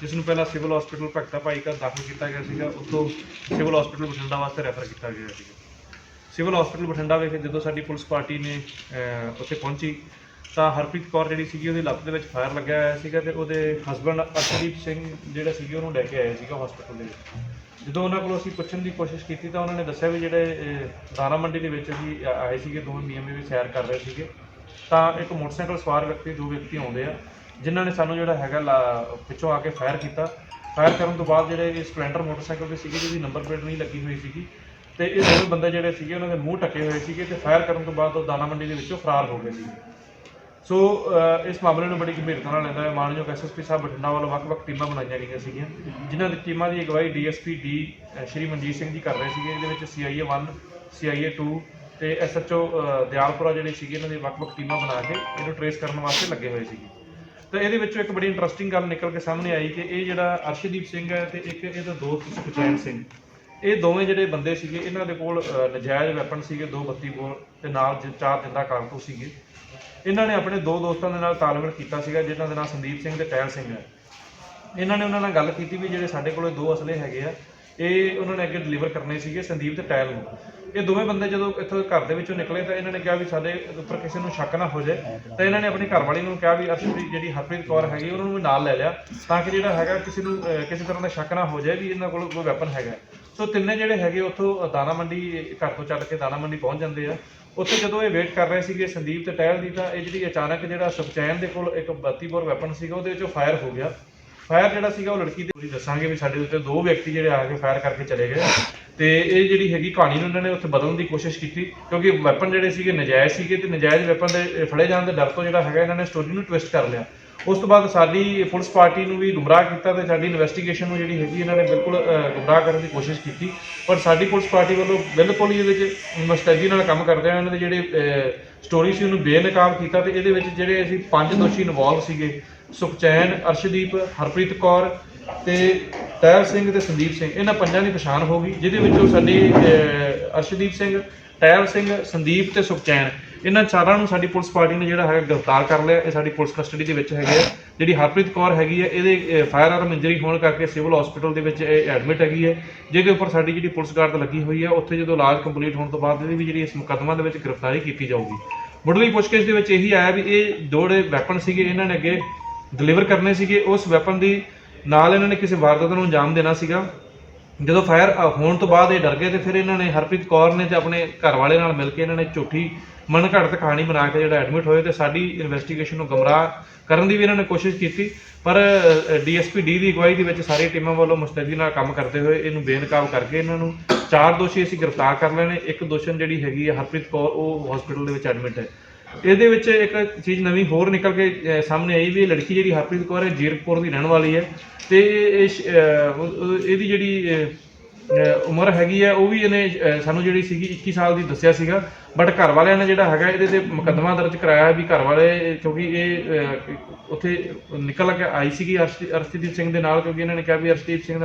ਜਿਸ ਨੂੰ ਪਹਿਲਾਂ ਸਿਵਲ ਹਸਪੀਟਲ ਭਗਤਾ ਭਾਈ ਕਾ ਦਾਖਲ ਕੀਤਾ ਗਿਆ ਸੀਗਾ ਉੱਥੋਂ ਸਿਵਲ ਹਸਪੀਟਲ ਬਠਿੰਡਾ ਵਾਸਤੇ ਰੈਫਰ ਕੀਤਾ ਗਿਆ ਸੀਗਾ। ਸਿਵਲ ਹਸਪੀਟਲ ਬਠਿੰਡਾ ਵਿਖੇ ਜਦੋਂ ਸਾਡੀ ਪੁਲਿਸ ਪਾਰਟੀ ਨੇ ਉੱਥੇ ਪਹੁੰਚੀ ਤਾਂ ਹਰਪ੍ਰੀਤ ਕੌਰ ਜਿਹੜੀ ਸੀਗੀ ਉਹਦੀ ਲੱਤ ਦੇ ਵਿੱਚ ਫਾਇਰ ਲੱਗਿਆ ਹੋਇਆ ਸੀਗਾ ਤੇ ਉਹਦੇ ਹਸਬੰਡ ਅਰਸ਼ਦੀਪ ਸਿੰਘ ਜਿਹੜਾ ਸੀਗੇ ਉਹਨੂੰ ਲੈ ਕੇ ਆਇਆ ਸੀਗਾ ਹਸਪੀਟਲ ਦੇ ਵਿੱਚ। ਜਦੋਂ ਉਹਨਾਂ ਕੋਲੋਂ ਅਸੀਂ ਪੁੱਛਣ ਦੀ ਕੋਸ਼ਿਸ਼ ਕੀਤੀ ਤਾਂ ਉਹਨਾਂ ਨੇ ਦੱਸਿਆ ਵੀ ਜਿਹੜੇ ਅਹ, ਦਾਣਾ ਮੰਡੀ ਦੇ ਵਿੱਚ ਅਸੀਂ ਆਏ ਸੀਗੇ ਦੋਵੇਂ ਬੀਐਮਏ ਵੀ ਸੈਰ ਕਰ ਰਹੇ ਸੀਗੇ। ਤਾਂ ਇੱਕ ਮੋਟਰਸਾਈਕਲ ਸਵਾਰ ਵਿਅਕਤੀ ਦੋ ਵਿਅਕਤੀ ਆਉਂਦੇ ਆ। ਜਿਨ੍ਹਾਂ ਨੇ ਸਾਨੂੰ ਜਿਹੜਾ ਹੈਗਾ ਲਾ- ਪਿੱਛੋਂ ਆ ਕੇ ਫਾਇਰ ਕੀਤਾ। ਫਾਇਰ ਕਰਨ ਤੋਂ ਬਾਅਦ ਜਿਹੜੇ ਇਹ ਸਪਲੈਂਡਰ ਮੋਟਰਸਾਈਕਲ ਤੇ ਸੀਗੇ ਜਿਹਦੀ ਨੰਬਰ ਪਲੇਟ ਨਹੀਂ ਲੱਗੀ ਹੋਈ ਸੀਗੀ ਤੇ ਇਹ ਦੋਵੇਂ ਬੰਦੇ ਜਿਹੜੇ ਸੀਗੇ ਉਹਨਾਂ ਦੇ ਮੂੰਹ ਢੱਕੇ ਹੋਏ ਸੀਗੇ ਤੇ ਫਾਇਰ ਕਰਨ ਤੋਂ ਬਾਅਦ ਉਹ ਦਾਣਾ ਮੰਡੀ ਦੇ ਵਿੱਚੋਂ ਫਰਾਰ ਹੋ ਗਏ ਸੀਗੇ। ਸੋ ਅ, ਇਸ ਮਾਮਲੇ ਨੂੰ ਬੜੀ ਗੰਭੀਰਤਾ ਨਾਲ ਲੈਂਦਾ ਹੈ ਮਾਨਯੋਗ ਐਸਐਸਪੀ ਸਾਹਿਬ ਬਠਿੰਡਾ ਵੱਲੋਂ ਵੱਖ-ਵੱਖ ਟੀਮਾਂ ਬਣਾਈਆਂ ਗਈਆਂ ਸੀਗੀਆਂ ਜਿਨ੍ਹਾਂ ਦੀ ਟੀਮਾਂ ਦੀ ਅਗਵਾਈ ਡੀਐਸਪੀ ਡੀ ਅ, ਸ਼੍ਰੀ ਮਨਜੀਤ ਸਿੰਘ ਜੀ ਕਰ ਰਹੇ ਸੀਗੇ। ਇਹਦੇ ਵਿੱਚ ਸੀਆਈਏ 1 ਸੀਆਈਏ 2 ਤੇ ਐਸਐਚਓ ਦਿਆਲਪੁਰਾ ਜਿਹੜੇ ਸੀਗੇ ਇਹਨਾਂ ਦੀ ਵੱਖ-ਵੱਖ ਟੀਮਾਂ ਬਣਾ ਕੇ ਇਹਨੂੰ ਟਰੇਸ ਕਰਨ ਵਾਸਤੇ ਲੱਗੇ ਹੋਏ ਸੀਗੇ। ਤਾਂ ਇਹਦੇ ਵਿੱਚੋਂ ਇੱਕ ਬੜੀ ਇੰਟਰਸਟਿੰਗ ਗੱਲ ਨਿਕਲ ਕੇ ਸਾਹਮਣੇ ਆਈ ਕਿ ਇਹ ਜਿਹੜਾ ਅਰਸ਼ਦੀਪ ਸਿੰਘ ਹੈ ਤੇ ਇੱਕ ਇਹਦਾ ਦੋਸਤ ਸੁਖਚੈਨ ਸਿੰਘ। ਇਹ ਦੋਵੇਂ ਜਿਹੜੇ ਬੰਦੇ ਸੀਗੇ, ਇਹਨਾਂ ਦੇ ਕੋਲ ਨਜਾਇਜ਼ ਵੈਪਨ ਸੀਗੇ, ਦੋ 32 ਬੋਰ ਤੇ ਨਾਲ ਜ- ਚਾਰ ਜਿੰਦਾ ਕਾਰਤੂਸ ਸੀਗੇ। ਇਹਨਾਂ ਨੇ ਆਪਣੇ ਦੋ ਦੋਸਤਾਂ ਦੇ ਨਾਲ ਤਾਲਮੇਲ ਕੀਤਾ ਸੀਗਾ ਜਿਨ੍ਹਾਂ ਦੇ ਨਾਮ ਸੰਦੀਪ ਸਿੰਘ ਤੇ ਟੈਲ ਸਿੰਘ ਹੈ। ਇਹਨਾਂ ਨੇ ਉਹਨਾਂ ਨਾਲ ਗੱਲ ਕੀਤੀ ਵੀ ਜਿਹੜੇ ਸਾਡੇ ਕੋਲੇ ਦੋ ਅਸਲੇ ਹੈਗੇ ਆ ਇਹ ਉਹਨਾਂ ਨੇ ਅੱਗੇ ਡਿਲੀਵਰ ਕਰਨੇ ਸੀਗੇ, ਸੰਦੀਪ ਤੇ ਟੈਲ ਨੂੰ। ਇਹ ਦੋਵੇਂ ਬੰਦੇ ਜਦੋਂ ਇੱਥੋਂ ਘਰ ਦੇ ਵਿੱਚੋਂ ਨਿਕਲੇ ਤਾਂ ਇਹਨਾਂ ਨੇ ਕਿਹਾ ਵੀ ਸਾਡੇ ਉੱਪਰ ਕਿਸੇ ਨੂੰ ਸ਼ੱਕ ਨਾ ਹੋ ਜਾਏ। ਤਾਂ ਇਹਨਾਂ ਨੇ ਆਪਣੀ ਘਰਵਾਲੀ ਨੂੰ ਕਿਹਾ ਵੀ ਅਰਸ਼ਪ੍ਰੀਤ ਜਿਹੜੀ ਹਰਪ੍ਰੀਤ ਕੌਰ ਹੈਗੀ, ਉਹਨਾਂ ਨੂੰ ਵੀ ਨਾਲ ਲੈ ਲਿਆ ਤਾਂ ਕਿ ਜਿਹੜਾ ਹੈਗਾ ਕਿਸੇ ਨੂੰ ਕਿਸੇ ਤਰ੍ਹਾਂ ਦਾ ਸ਼ੱਕ ਨਾ ਹੋ ਜਾਏ ਵੀ ਇਹਨਾਂ ਕੋਲ ਕੋਈ ਵੈਪਨ ਹੈਗਾ। ਸੋ ਤਿੰਨੇ ਜਿਹੜੇ ਹੈਗੇ ਉੱਥੋਂ ਦਾਣਾ ਮੰਡੀ, ਘਰ ਤੋਂ ਚੱਲ ਕੇ ਦਾਣਾ ਮੰਡੀ ਪਹੁੰਚ ਜਾਂਦੇ ਆ। ਉੱਥੇ ਜਦੋਂ ਇਹ ਵੇਟ ਕਰ ਰਹੇ ਸੀਗੇ ਸੰਦੀਪ ਤੇ ਟਹਿਲ ਦੀ ਤਾਂ ਇਹ ਜਿਹੜੀ ਅਚਾਨਕ ਜਿਹੜਾ ਸੁਖਚੈਨ ਦੇ ਕੋਲ ਇੱਕ 32 ਬੋਰ ਵੈਪਨ ਸੀਗਾ, ਉਹਦੇ ਵਿੱਚੋਂ ਫਾਇਰ ਹੋ ਗਿਆ। ਫਾਇਰ ਜਿਹੜਾ ਸੀਗਾ ਉਹ ਲੜਕੀ ਦੇ ਪੂਰੀ ਦੱਸਾਂਗੇ ਵੀ ਸਾਡੇ ਉੱਤੇ ਦੋ ਵਿਅਕਤੀ ਜਿਹੜੇ ਆ ਕੇ ਫਾਇਰ ਕਰਕੇ ਚਲੇ ਗਏ। ਤੇ ਇਹ ਜਿਹੜੀ ਹੈਗੀ ਕਹਾਣੀ ਨੂੰ ਇਹਨਾਂ ਨੇ ਉੱਥੇ ਬਦਲਣ ਦੀ ਕੋਸ਼ਿਸ਼ ਕੀਤੀ ਕਿਉਂਕਿ ਵੈਪਨ ਜਿਹੜੇ ਸੀਗੇ ਨਜਾਇਜ਼ ਸੀਗੇ ਤੇ ਨਜਾਇਜ਼ ਵੈਪਨ ਦੇ ਫੜੇ ਜਾਣ ਦੇ ਡਰ ਤੋਂ ਜਿਹੜਾ ਹੈਗਾ ਇਹਨਾਂ ਨੇ ਸਟੋਰੀ ਨੂੰ ਟਵਿਸਟ ਕਰ ਲਿਆ। ਉਸ ਤੋਂ ਬਾਅਦ ਸਾਡੀ ਪੁਲਿਸ ਪਾਰਟੀ ਨੂੰ ਵੀ ਗੁੰਮਰਾਹ ਕੀਤਾ ਤੇ ਸਾਡੀ ਇਨਵੈਸਟੀਗੇਸ਼ਨ ਨੂੰ ਜਿਹੜੀ ਹੈਗੀ ਇਹਨਾਂ ਨੇ ਬਿਲਕੁਲ ਗੁੰਮਰਾਹ ਕਰਨ ਦੀ ਕੋਸ਼ਿਸ਼ ਕੀਤੀ। ਪਰ ਸਾਡੀ ਪੁਲਿਸ ਪਾਰਟੀ ਵੱਲੋਂ ਬਿਲਕੁਲ ਹੀ ਇਹਦੇ 'ਚ ਮੁਸਤੈਦੀ ਨਾਲ ਕੰਮ ਕਰਦੇ ਆ ਇਹਨਾਂ ਦੇ ਜਿਹੜੇ ਸਟੋਰੀ ਸੀ ਉਹਨੂੰ ਬੇਨਕਾਬ ਕੀਤਾ ਤੇ ਇਹਦੇ ਵਿੱਚ ਜਿਹੜੇ ਅਸੀਂ ਪੰਜ ਦੋਸ਼ੀ ਇਨਵੋਲਵ ਸੀਗੇ, ਸੁਖਚੈਨ, ਅਰਸ਼ਦੀਪ, ਹਰਪ੍ਰੀਤ ਕੌਰ ਤੇ ਟਹਿਲ ਸਿੰਘ ਤੇ ਸੰਦੀਪ ਸਿੰਘ। ਇਹਨਾਂ ਪੰਜਾਂ ਦੀ ਪਛਾਣ ਹੋ ਗਈ, ਜਿਹਦੇ ਵਿੱਚੋਂ ਸਾਡੀ ਅਰਸ਼ਦੀਪ ਸਿੰਘ ਟਹਿਲ ਸਿੰਘ, ਸੰਦੀਪ ਤੇ ਸੁਖਚੈਨ। ਇਹਨਾਂ ਚਾਰਾਂ ਨੂੰ ਸਾਡੀ ਪੁਲਿਸ ਪਾਰਟੀ ਨੇ ਜਿਹੜਾ ਹੈਗਾ ਗ੍ਰਿਫਤਾਰ ਕਰ ਲਿਆ। ਇਹ ਸਾਡੀ ਪੁਲਿਸ ਕਸਟਡੀ ਦੇ ਵਿੱਚ ਹੈਗੇ ਆ। ਜਿਹੜੀ ਹਰਪ੍ਰੀਤ ਕੌਰ ਹੈਗੀ ਹੈ ਇਹਦੇ ਫਾਇਰ ਆਰਮ ਇੰਜਰੀ ਹੋਣ ਕਰਕੇ ਸਿਵਲ ਹਸਪੀਟਲ ਦੇ ਵਿੱਚ ਇਹ ਐਡਮਿਟ ਹੈਗੀ ਹੈ ਜਿਹਦੇ ਉੱਪਰ ਸਾਡੀ ਜਿਹੜੀ ਪੁਲਿਸ ਗਾਰਡ ਲੱਗੀ ਹੋਈ ਹੈ ਉੱਥੇ ਜਦੋਂ ਇਲਾਜ ਕੰਪਲੀਟ ਹੋਣ ਤੋਂ ਬਾਅਦ ਇਹਦੀ ਵੀ ਜਿਹੜੀ ਇਸ ਮੁਕੱਦਮਾ ਦੇ ਵਿੱਚ ਗ੍ਰਿਫਤਾਰੀ ਕੀਤੀ ਜਾਊਗੀ। ਮੁੱਢਲੀ ਪੁੱਛਗਿੱਛ ਦੇ ਵਿੱਚ ਇਹੀ ਆਇਆ ਵੀ ਇਹ ਦੋ ਜਿਹੜੇ ਵੈਪਨ ਸੀਗੇ, ਇਹਨਾਂ ਨੇ ਅੱਗੇ ਡਿਲੀਵਰ ਕਰਨੇ ਸੀਗੇ। ਉਸ ਵੈਪਨ ਦੀ ਨਾਲ ਇਹਨਾਂ ਨੇ ਕਿਸੇ ਵਾਰਦਾਤ ਨੂੰ ਅੰਜਾਮ ਦੇਣਾ ਸੀਗਾ। ਜਦੋਂ ਫਾਇਰ ਹੋਣ ਤੋਂ ਬਾਅਦ ਇਹ ਡਰ ਗਏ ਤੇ ਫਿਰ ਇਹਨਾਂ ਨੇ ਹਰਪ੍ਰੀਤ ਕੌਰ ਨੇ ਤੇ ਆਪਣੇ ਘਰ ਵਾਲੇ ਨਾਲ ਮਿਲ ਕੇ ਇਹਨਾਂ ਨੇ ਝੂਠੀ ਮਨਘੜਤ ਕਹਾਣੀ ਬਣਾ ਕੇ ਜਿਹੜਾ ਐਡਮਿਟ ਹੋਏ ਤੇ ਸਾਡੀ ਇਨਵੈਸਟੀਗੇਸ਼ਨ ਨੂੰ ਗਮਰਾਹ ਕਰਨ ਦੀ ਵੀ ਇਹਨਾਂ ਨੇ ਕੋਸ਼ਿਸ਼ ਕੀਤੀ। ਪਰ ਡੀਐਸਪੀ ਡੀ ਦੀ ਅਗਵਾਈ ਦੇ ਵਿੱਚ ਸਾਰੀ ਟੀਮਾਂ ਵੱਲੋਂ ਮੁਸਤੈਦੀ ਨਾਲ ਕੰਮ ਕਰਦੇ ਹੋਏ ਇਹਨੂੰ ਬੇਨਕਾਬ ਕਰਕੇ ਇਹਨਾਂ ਨੂੰ ਚਾਰ ਦੋਸ਼ੀ ਅਸੀਂ ਗ੍ਰਿਫਤਾਰ ਕਰ ਲਏ ਨੇ। ਇੱਕ ਦੋਸ਼ਣ ਜਿਹੜੀ ਹੈਗੀ ਹੈ ਹਰਪ੍ਰੀਤ ਕੌਰ, ਉਹ ਹਸਪੀਟਲ ਦੇ ਵਿੱਚ ਐਡਮਿਟ ਹੈ। ਇਹਦੇ ਵਿੱਚ ਇੱਕ ਚੀਜ਼ ਨਵੀਂ ਹੋਰ ਨਿਕਲ ਕੇ ਅਹ, ਸਾਹਮਣੇ ਆਈ ਵੀ ਇਹ ਲੜਕੀ ਜਿਹੜੀ ਹਰਪ੍ਰੀਤ ਕੌਰ ਹੈ ਜੀਰਕਪੁਰ ਦੀ ਰਹਿਣ ਵਾਲੀ ਹੈ। ਤੇ ਇਹ ਸ਼- ਅਹ, ਉਹ- ਉਹ- ਇਹਦੀ ਜਿਹੜੀ ਅਹ, ਅਹ, ਉਮਰ ਹੈਗੀ ਹੈ ਉਹ ਵੀ ਇਹਨੇ ਅਹ, ਸਾਨੂੰ ਜਿਹੜੀ ਸੀਗੀ 21 ਸਾਲ ਦੀ ਦੱਸਿਆ ਸੀਗਾ। ਬਟ ਘਰ ਵਾਲਿਆਂ ਨੇ ਜਿਹੜਾ ਹੈਗਾ ਇਹਦੇ ਤੇ ਮੁਕੱਦਮਾ ਦਰਜ ਕਰਾਇਆ ਵੀ ਘਰ ਵਾਲੇ ਕਿਉਂਕਿ ਇਹ ਅਹ, ਉੱਥੇ ਨਿਕਲ ਕੇ ਆਈ ਸੀਗੀ ਅਰਸ਼- ਅਰਸ਼ਦੀਪ ਸਿੰਘ ਦੇ ਨਾਲ ਕਿਉਂਕਿ ਇਹਨਾਂ ਨੇ ਕਿਹਾ ਵੀ ਅਰਸ਼ਦੀਪ ਸਿੰਘ ਦੇ ਨਾਲ